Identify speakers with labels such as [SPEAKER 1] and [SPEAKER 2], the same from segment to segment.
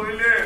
[SPEAKER 1] William!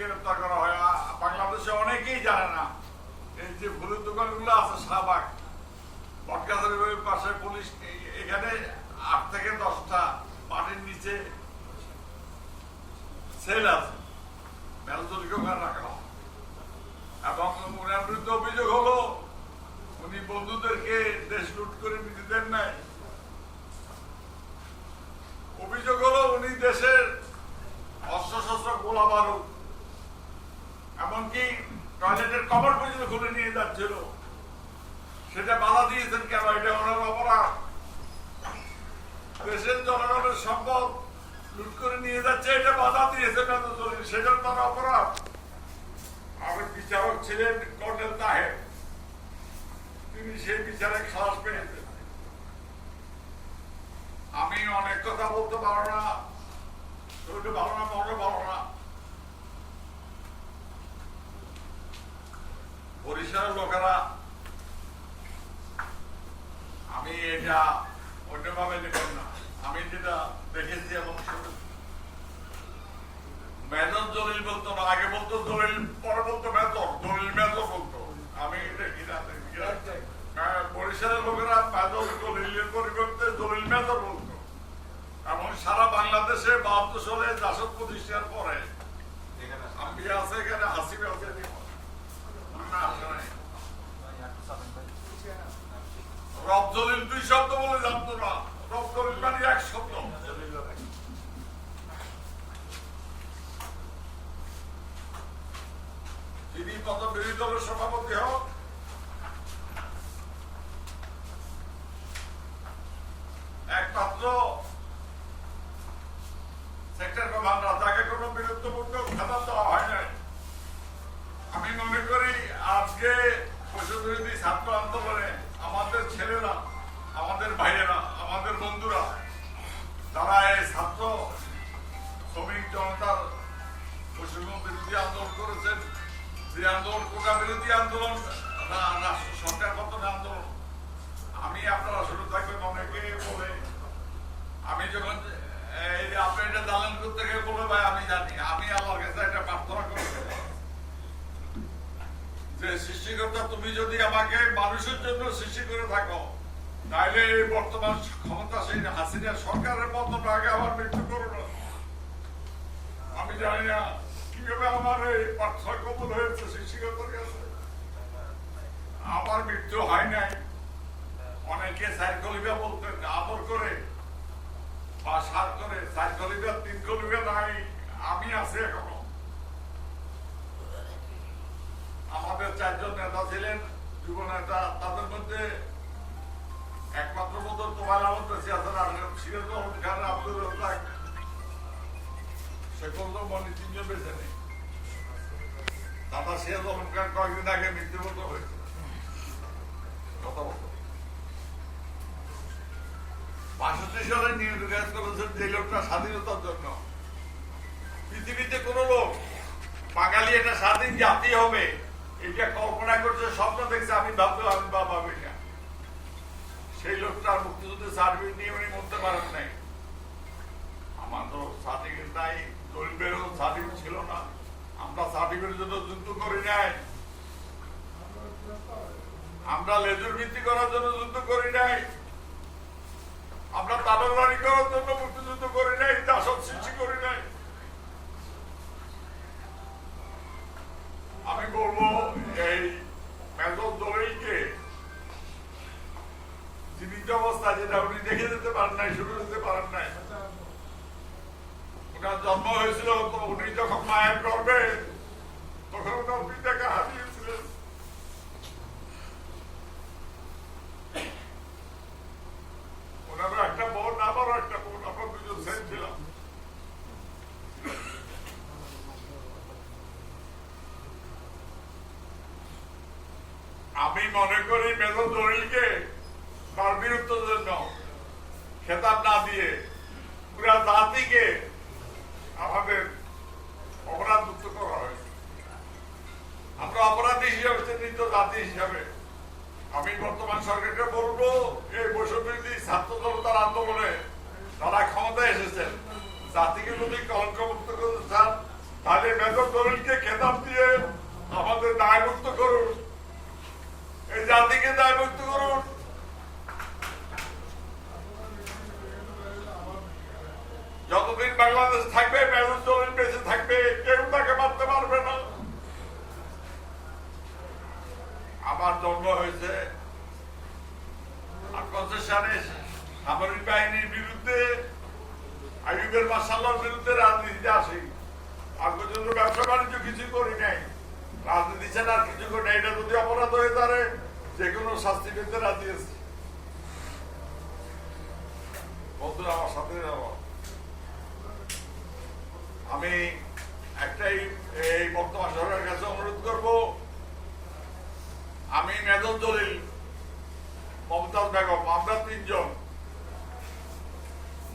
[SPEAKER 1] গ্রেপ্তার করা হয়। বাংলাদেশে অনেকেই জানে না এই যে ভুলের দোকানগুলো আছে শাহবাগ। বটগাছের পাশে পুলিশ এখানে আট থেকে দশটা মাটির নিচে সেল আছে। মেজরকে ওখানে রাখা হয়। এবং ওনার বিরুদ্ধে অভিযোগ হলো, উনি বন্ধুদেরকে দেশ লুট করে নিতে দেন নাই। অভিযোগ হলো, উনি দেশের অস্ত্র শস্ত্র গোলা বারুদ টয়লেটের কবর পর্যন্ত খুলে নিয়ে যাচ্ছিল। সেটা বাধা দিয়েছেন কেন? এটা ওনার অপরাধ। দেশের জনগণের সম্পদ লুট করে নিয়ে যাচ্ছে, এটা বাধা দিয়েছে সেটা তার অপরাধ। আমার বিচারক ছিলেন কর্নেল তাহের। তিনি সেই বিচারে খালাস পেয়েছেন। আমি অনেক কথা বলতে পারো না শরীরে ভালো না মনে ভালো না বরিশালের লোকেরা আমি এটা অন্যভাবে দেখেন না। আমি যেটা দেখেছি এবং শুনেছি দলিল বলতো না আগে বলতো দলিল পরে বলতো মেজর দলিল মেজর বলতো। আমি। হ্যাঁ, বরিশালের লোকেরা মেজর দলিলের পরিবর্তে দলিল মেজর বলতো। এবং সারা বাংলাদেশে বাহাত্তর সালে জাসদ প্রতিষ্ঠার পরে আমি আছে এখানে হাসিবে আছে না, আসে নাই। রব দলিল দুই শব্দ বলে জানতো না রব দলিল মানে এক শব্দ তিনি কত বিরোধী দলের সভাপতি হন একমাত্র সেক্টর কমান্ডার তাকে কোনো বিরুদ্ধপূর্ণ খাতা দেওয়া হয় নাই আমি মনে করি আজকে বৈষম্য বিরোধী ছাত্র আন্দোলনে আমাদের ছেলেরা আমাদের ভাইয়েরা আমাদের বন্ধুরা, তারা এই ছাত্র শ্রমিক জনতার বৈষম্য বিরোধী আন্দোলন করেছেন। যে আন্দোলন, কোটা বিরোধী আন্দোলন সরকার পতন আন্দোলন। আমি আপনারা শুরু থাকবেন অনেকে বলে। আমি যখন, এই আপনি এটা দালান করতে গিয়ে বলে, ভাই, আমি জানি, আমি আল্লাহর কাছে একটা প্রার্থনা করি। যে সৃষ্টিকর্তা, তুমি যদি আমাকে মানুষের জন্য সৃষ্টি করে থাকো তাহলে এই বর্তমান ক্ষমতাসীন হাসিনা সরকারের পতন আগে আমার মৃত্যু করো আমি জানি না কীভাবে আমার এই প্রার্থনা কবুল হয়েছে সৃষ্টিকর্তার কাছে আমার মৃত্যু হয় নাই। অনেকে সাইকলিকা বলতেন, আদর করে বা সাত করে। সাইকলিকা তিন কলিকা নাই, আমি আছি এখনও। আমাদের চারজন নেতা ছিলেন, যুব নেতা, তাদের মধ্যে বাষট্টি সালে নিয়োগ করেছেন যে লোকটা স্বাধীনতার জন্য পৃথিবীতে কোন লোক। বাঙালি এটা স্বাধীন জাতি হবে এটা কল্পনা করছে স্বপ্ন দেখছে আমি ভাবতে আমি বা ভাবি না সেই লোকটা মুক্তিযুদ্ধের সার্ভিস নিয়ে উনি মরতে পারেন নাই। আমার তো সার্টিফিকেট নাই দলিলেরও সার্টিফিকেট ছিল না। আমরা সার্টিফিকেটের জন্য যুদ্ধ করি নাই। আমরা লেজুর ভিত্তি করার জন্য যুদ্ধ করি নাই। আমরা তামিলনাড়ি করার জন্য মুক্তিযুদ্ধ করি নাই দাসত সৃষ্টি করি নাই। আমি বলব, এই মেজর অবস্থা যেটা উনি দেখে যেতে পারেন নাই শুরু যেতে পারেন নাই। ওনার জন্ম হয়েছিল উনি যখন মায়ের গর্বে তখন ওনার পিতাকে হারিয়েছিলেন ওনারও একটা বোন আমারও একটা বোন আমরা দুজন সেম ছিলাম আমি মনে করি মেজর দলিলকে তার বীরত্বের জন্য খেতাব না দিয়ে পুরা জাতিকে আমাদের অপরাধ মুক্ত করা হয়েছে আমরা অপরাধী হিসাবে জাতি হিসাবে আমি বর্তমান সরকারকে বলব, এই বৈষম্যী ছাত্র আন্দোলনে তারা ক্ষমতায় এসেছেন, জাতিকে যদি কলঙ্কমুক্ত করতে চান, তাহলে মেজর দলিলকে খেতাব দিয়ে আমাদের দায় মুক্ত করুন। এই জাতিকে দায় মুক্ত করুন যতদিন বাংলাদেশ থাকবে মেজর দলিল বেঁচে থাকবে কেউ তাকে মারতে পারবে না আমার জন্ম হয়েছে আটপঞ্চাশ সালে সামরিক বাহিনীর বিরুদ্ধে আইয়ুবের মাসাল্লার বিরুদ্ধে রাজনীতিতে আসি আর পর্যন্ত ব্যবসা বাণিজ্য কিছু করি নাই রাজনীতি ছাড়া আর কিছু করি নাই এটা যদি অপরাধ হয়ে দাঁড়ে যে কোনো শাস্তি পেতে রাজি আছে। বন্ধুরা, আমার সাথে আমি একটাই এই বর্তমান সরকারের কাছে অনুরোধ করব। আমি মেজর দলিল মমতাজ বেগম, আমরা তিনজন।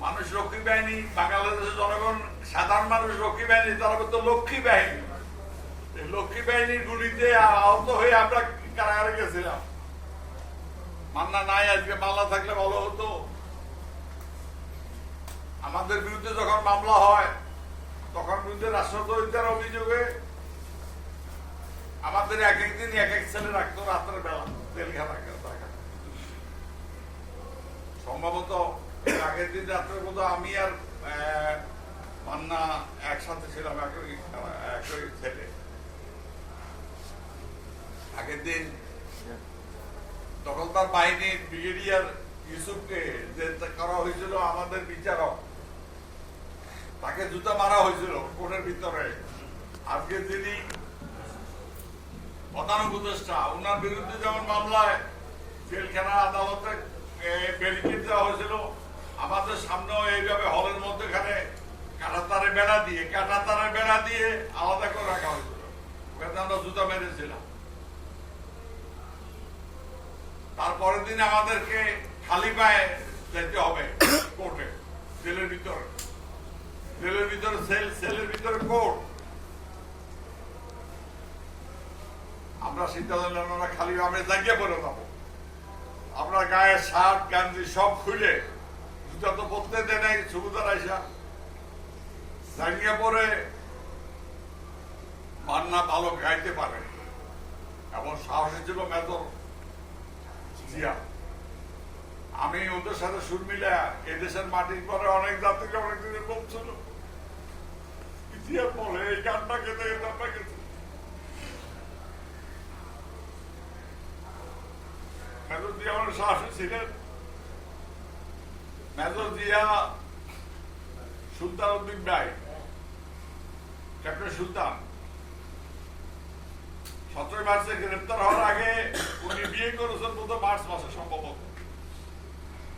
[SPEAKER 1] মানুষ রক্ষী বাহিনী, বাংলাদেশের জনগণ, সাধারণ মানুষ রক্ষী বাহিনী, তারা তো লক্ষ্মী বাহিনী। লক্ষ্মী বাহিনীর গুলিতে আহত হয়ে আমরা কারাগারে গেছিলাম। মান্না নাই, আজকে মামলা থাকলে ভালো হতো। আমাদের বিরুদ্ধে যখন মামলা হয়, তখন বিরুদ্ধে রাষ্ট্রদ্রোহিতার অভিযোগে আমাদের এক একদিন এক এক ছেলে রাখতো রাত্রের বেলা জেলখানা রাখা সম্ভবত আগের দিন রাত্রে বোধ আমি আর মান্না একসাথে ছিলাম একই ছেলে। আগের দিন তখন তার বাহিনীর ব্রিগেডিয়ার ইউসুফকে যে করা হয়েছিল আমাদের বিচারক, তাকে জুতা মারা হয়েছিল কোর্টের ভিতরে। আজকে যিনি প্রধান উপদেষ্টা ওনার বিরুদ্ধে যেমন মামলায় জেলখানা আদালতে ব্যারিকেড দেওয়া হয়েছিল, আমাদের সামনেও এইভাবে হলের মধ্যেখানে কাঁটাতারে বেড়া দিয়ে কাঁটাতারে বেড়া দিয়ে আলাদা করে রাখা হয়েছিল। ওখানে আমরা জুতা মেরেছিলাম। তারপরের দিন আমাদেরকে খালি পায়ে যেতে হবে কোর্টে, জেলের ভিতরে। জেলের ভিতরে সেল, সেলের ভিতরে কোর্ট। আমরা সিদ্ধান্ত খালি আমরা জায়গা পরে যাব। আমরা গায়ে শার্ট, গাঞ্জি সব খুলে জুতা তো পরতে দেয় নাই, সুবিধার আইসা। জায়গা পরে মান্না ভালো গাইতে পারে এবং সাহসী ছিল মেজর। জিয়া আমি ওদের সাথে সুর মিলে এদেশের মাটির পরে অনেক জাতিকে অনেক দিনের কম ছিল বলে, এই গানটা খেতে গানটা খেতে সাহসী ছিলেন। সুলতান। সতেরোই মার্চে গ্রেপ্তার হওয়ার আগে উনি বিয়ে করেছেন বোধ মার্চ মাসে সম্ভবত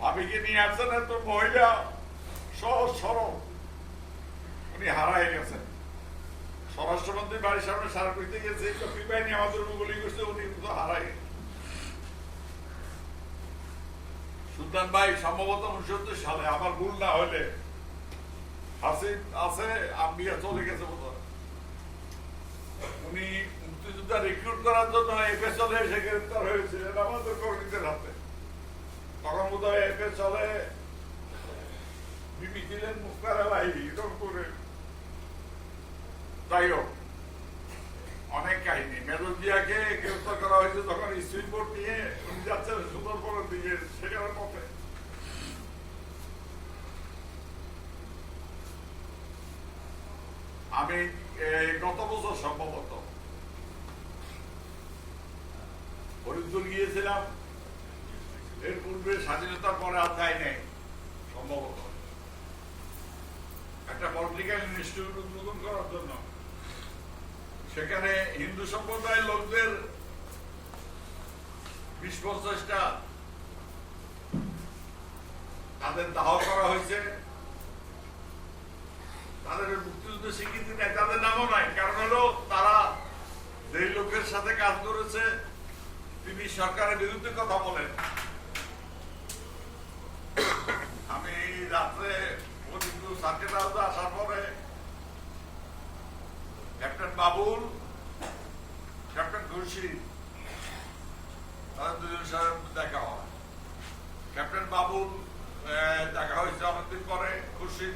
[SPEAKER 1] ভাবিকে নিয়ে আসছেন এত মহিলা, সহজ সরল উনি হারাই গেছেন স্বরাষ্ট্রমন্ত্রী বাড়ির সামনে সারা করতে গেছে চক্রী বাহিনী আমাদের গুলি করছে, উনি তো হারাই। সুলতান ভাই সম্ভবত উনসত্তর সালে, আমার ভুল না হলে হাসিব আছে, আম্বিয়া চলে গেছে বোধ হয়। উনি মুক্তিযোদ্ধা রিক্রুট করার জন্য এফএ এসে গ্রেপ্তার হয়েছিলেন আমাদের কর্মীদের হাতে। তখন বোধ হয় এফএ চলে বিবি ছিলেন মুক্তার অনেক কাহিনী। মেজর জিয়াকে গ্রেপ্তার করা হয়েছে তখন স্পিডবোর্ড নিয়ে উনি যাচ্ছেন সুন্দরবনের দিকে, সেখানে পথে। আমি গত বছর সম্ভবত। হরিদ্বার গিয়েছিলাম। এর পূর্বে স্বাধীনতার পরে আর যাই সম্ভবত। একটা পলিটিক্যাল ইনস্টিটিউট উদ্বোধন করার জন্য। সেখানে হিন্দু সম্প্রদায়ের লোকদের বিশ পঞ্চাশটা তাদের দাহ করা হয়েছে। তাদের মুক্তিযুদ্ধ স্বীকৃতি নেই তাদের নামও নাই, কারণ হলো তারা যেই লোকের সাথে কাজ করেছে, তিনি সরকারের বিরুদ্ধে কথা বলেন। আমি রাত্রে সার্কেট হাউসে আসার পরে ক্যাপ্টেন বাবুল, ক্যাপ্টেন খুরশিদ, তাদের দুজনের সাথে দেখা হয়। ক্যাপ্টেন বাবুল দেখা হয়েছে অনেকদিন পরে, খুরশিদ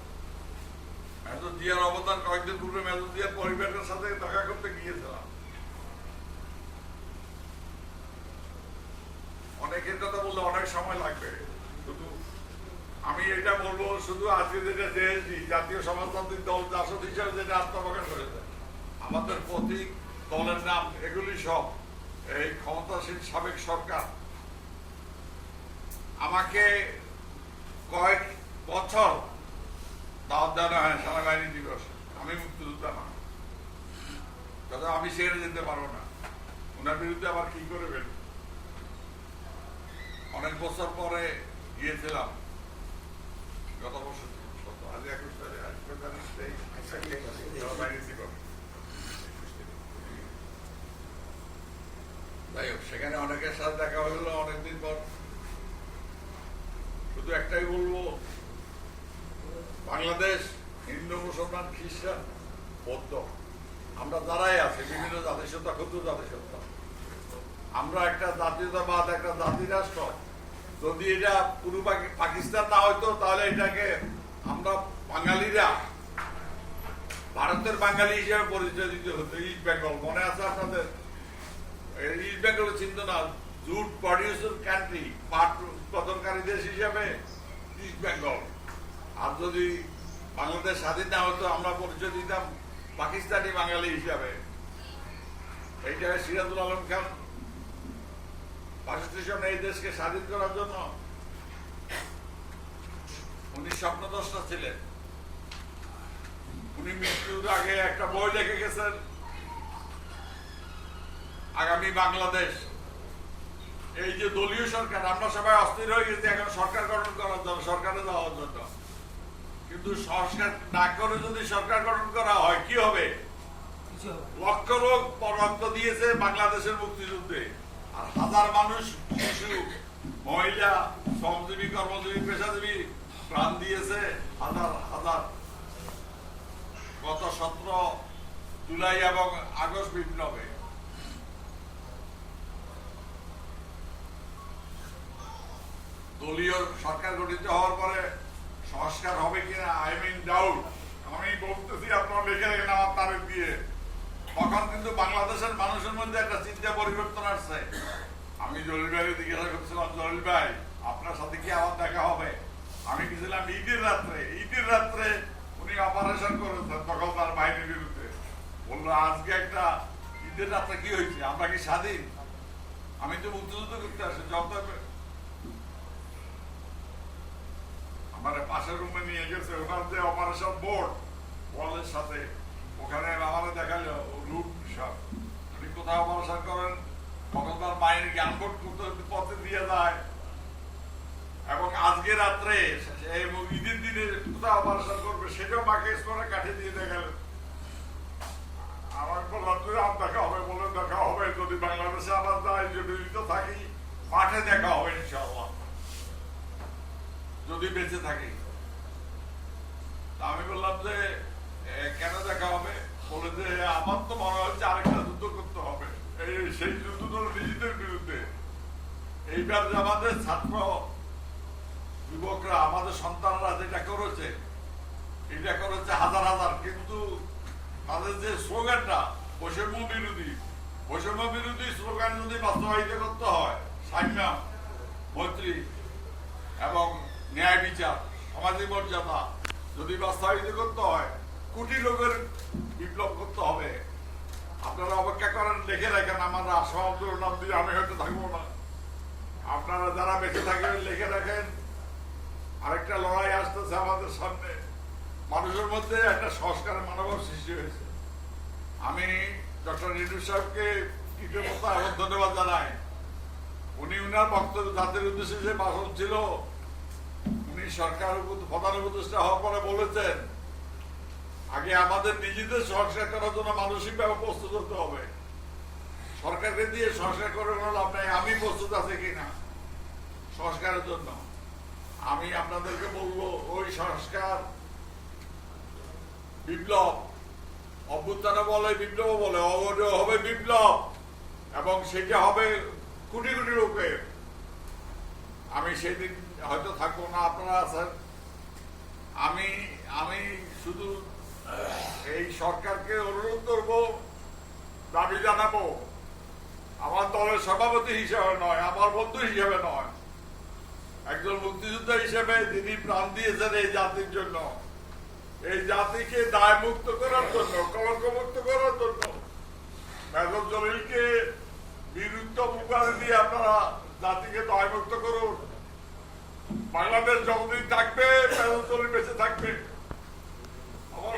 [SPEAKER 1] মেজর অবদান কয়েকদিন পূর্বে মেজর পরিবারের সাথে দেখা করতে গিয়েছিলাম। অনেকের কথা বললে অনেক সময় লাগবে আমি এটা বলব শুধু আজকে যেটা জেএসডি, জাতীয় সমাজতান্ত্রিক দল, জাসদ হিসাবে যেটা আত্মপ্রকাশ করেছে, আমাদের প্রতীক দলের নাম, এগুলি সব এই ক্ষমতাসীন সাবেক সরকার। আমাকে কয়েক বছর দাওয়াত দেওয়া সেনাবাহিনী দিবস আমি মুক্তিযোদ্ধা না। দাদা, আমি যেতে পারব না। ওনার বিরুদ্ধে আবার কি অনেক বছর পরে গিয়েছিলাম। গত বছর। যাই হোক, সেখানে অনেকের সাথে দেখা হলো, অনেকদিন পর শুধু একটাই বলব বাংলাদেশ, হিন্দু, মুসলমান, খ্রিস্টান, বৌদ্ধ, আমরা যারাই আছি, বিভিন্ন জাতিসত্তা, ক্ষুদ্র জাতিসত্তা, আমরা একটা জাতীয়তাবাদ, একটা জাতি রাষ্ট্র যদি এটা পুরো পাকিস্তান না হইতো, তাহলে এটাকে আমরা বাঙালিরা, ভারতের বাঙালি হিসেবে পরিচয় দিতে হতো ইস্ট বেঙ্গল মনে আছে আপনাদের? ইস্ট বেঙ্গল চিন্তা না, জুট প্রডিউসার কান্ট্রি পাট উৎপাদনকারী দেশ হিসাবে ইস্ট বেঙ্গল আর যদি বাংলাদেশ স্বাধীন না হতো আমরা পরিচয় দিতাম পাকিস্তানি বাঙালি হিসাবে। এইটা সিরাজুল আলম খান পাকিস্তান এই দেশকে স্বাধীন করার জন্য উনি স্বপ্নদ্রষ্টা ছিলেন। উনি মৃত্যুর আগে একটা বই লিখে গেছেন, আগামী বাংলাদেশ। এই যে দলীয় সরকার, আমরা সবাই অস্থির হয়ে গেছি, এখন সরকার গঠন করার জন্য সরকারে যাওয়ার জন্য। কিন্তু সংস্কার না করে যদি সরকার গঠন করা হয় কি হবে? লক্ষ লোক রক্ত দিয়েছে বাংলাদেশের মুক্তিযুদ্ধে। আর হাজার মানুষ শিশু মহিলা শ্রমজীবী কর্মজীবী পেশাজীবী প্রাণ দিয়েছে হাজার হাজার। গত সতেরো জুলাই এবং আগস্ট বিপ্লবে। দলীয় সরকার গঠিত হওয়ার পরে সংস্কার হবে কিনা আই মিন ডাউট আমি বলতেছি আপনারা লিখে রেখেন আমার তারিখ দিয়ে। তখন কিন্তু বাংলাদেশের মানুষের মধ্যে একটা চিন্তা পরিবর্তন আসছে। আমি জলিল ভাইকে জিজ্ঞাসা করছিলাম, জলিল ভাই, আপনার সাথে কি আমার দেখা হবে? আমি গেছিলাম ঈদের রাত্রে ঈদের রাত্রে উনি অপারেশন করেছেন তখন তার বাহিনীর বিরুদ্ধে। বলল, আজকে একটা ঈদের রাত্রে কি হয়েছে? আমরা কি স্বাধীন? আমি তো মুক্তিযুদ্ধ করতে আসি যত আমার পাশের রুমে নিয়ে গেছে ওখান যে অপারেশন বোর্ড ওয়ালের সাথে। ওখানে আমাদের দেখাল রুট সব। উনি কোথাও অপারেশন করেন? তখন তার মায়ের জ্ঞান পথে দিয়ে যায়। এবং আজকে রাত্রে এই ঈদের দিনে কোথাও অপারেশন করবে, সেটাও মাকে স্পটে কাঠিয়ে দিয়ে দেখালেন আমার বললাম যে আর দেখা হবে বলে দেখা হবে, যদি বাংলাদেশে আবার যাই, যদি থাকি, মাঠে দেখা হবে ইনশাআল্লাহ। যদি বেঁচে থাকি। আমি বললাম যে কেন দেখা হবে? বলে যে, আমার তো মনে হচ্ছে আরেকটা যুদ্ধ করতে হবে। এই, সেই যুদ্ধ হলো নিজেদের বিরুদ্ধে। এইবার যে আমাদের ছাত্র যুবকরা, আমাদের সন্তানরা যেটা করেছে, এটা করেছে হাজার হাজার। কিন্তু তাদের যে স্লোগানটা, বৈষম্য বিরোধী বৈষম্য বিরোধী স্লোগান যদি বাস্তবায়িত করতে হয় সাম্য মৈত্রী এবং ন্যায় বিচার, সামাজিক মর্যাদা, যদি বাস্তবায়িত করতে হয়, কোটি লোকের বিপ্লব করতে হবে। আপনারা অপেক্ষা করেন, দেখে রাখেন আমার আশাবাদুর নাম দিয়ে আমি হয়তো থাকব না। আপনারা যারা বেঁচে থাকবেন লিখে রাখেন, আরেকটা লড়াই আসতেছে আমাদের সামনে। মানুষের মধ্যে একটা সংস্কারের মানবর সৃষ্টি হয়েছে। আমি ডক্টর রিডু সাহেবকে এবং ধন্যবাদ জানাই। উনি উনার বক্তব্য জাতির উদ্দেশ্যে যে ভাষণ ছিল উনি সরকার প্রধান উপদেষ্টা হওয়ার পরে বলেছেন, আগে আমাদের নিজেদের সংস্কার করার জন্য মানসিকভাবে প্রস্তুত হতে হবে। সরকারকে দিয়ে সংস্কার করে লাভ নাই, আমি প্রস্তুত আছি কিনা সংস্কারের জন্য। আমি আপনাদেরকে বলব, ওই সংস্কার বিপ্লব অভ্যুত্থান বলে বিপ্লব বলে, অবৈধ হবে বিপ্লব, এবং সেটা হবে কোটি কোটি লোকের। আমি সেদিন হয়তো থাকব না, আপনারা আছেন। আমি আমি শুধু এই সরকারকে অনুরোধ করব, দাবি জানাব। আমার দলের সভাপতি হিসেবে নয়, আমার বন্ধু হিসেবে নয়। একজন মুক্তিযোদ্ধা হিসেবে যিনি প্রাণ দিয়েছেন এই জাতির জন্য। এই জাতিকে দায় মুক্ত করার জন্য কলঙ্ক মুক্ত করার জন্য। মেজর জলিলকে বিরুদ্ধ মুখারে দিয়ে আপনারা জাতিকে দায় মুক্ত করুন। বাংলাদেশ যতদিন থাকবে বেঁচে থাকবে। আমার